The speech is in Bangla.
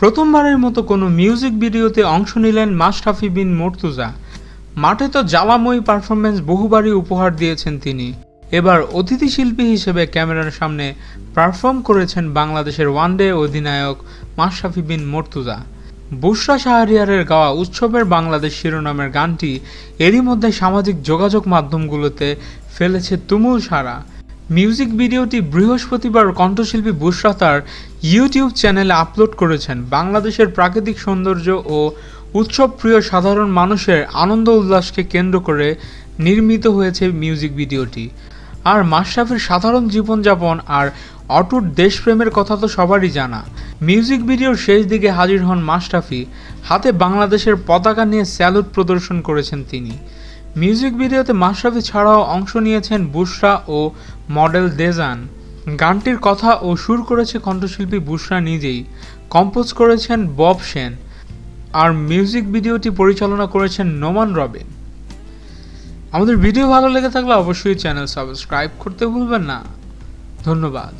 প্রথমবারের মতো কোনো মিউজিক ভিডিওতে অংশ নিলেন মাশরাফি বিন মর্তুজা। মাঠে তো জ্বালাময়ী পারফরমেন্স বহুবারই উপহার দিয়েছেন তিনি। এবার অতিথি শিল্পী হিসেবে ক্যামেরার সামনে পারফর্ম করেছেন বাংলাদেশের ওয়ানডে অধিনায়ক মাশরাফি বিন মর্তুজা। বুশরা শাহরিয়ারের গাওয়া উৎসবের বাংলাদেশ শিরোনামের গানটি এরই মধ্যে সামাজিক যোগাযোগ মাধ্যমগুলোতে ফেলেছে তুমুল সারা মিউজিক ভিডিওটি বৃহস্পতিবার কণ্ঠশিল্পী বুশরা তার ইউটিউব চ্যানেলে আপলোড করেছেন। বাংলাদেশের প্রাকৃতিক সৌন্দর্য ও উৎসব প্রিয় সাধারণ মানুষের আনন্দ উল্লাসকে কেন্দ্র করে নির্মিত হয়েছে মিউজিক ভিডিওটি। আর মাশরাফির সাধারণ জীবনযাপন আর অটুট দেশপ্রেমের কথা তো সবারই জানা। মিউজিক ভিডিওর শেষ দিকে হাজির হন মাশরাফি। হাতে বাংলাদেশের পতাকা নিয়ে স্যালুট প্রদর্শন করেছেন তিনি। মিউজিক ভিডিওতে মাশরাফি ছাড়াও অংশ নিয়েছেন বুশরা ও মডেল দেজান। গানটির কথা ও সুর করেছে কণ্ঠশিল্পী বুশরা নিজেই। কম্পোজ করেছেন বব সেন। আর মিউজিক ভিডিওটি পরিচালনা করেছেন নোমান রবিন। আমাদের ভিডিও ভালো লেগে থাকলে অবশ্যই চ্যানেল সাবস্ক্রাইব করতে ভুলবেন না। ধন্যবাদ।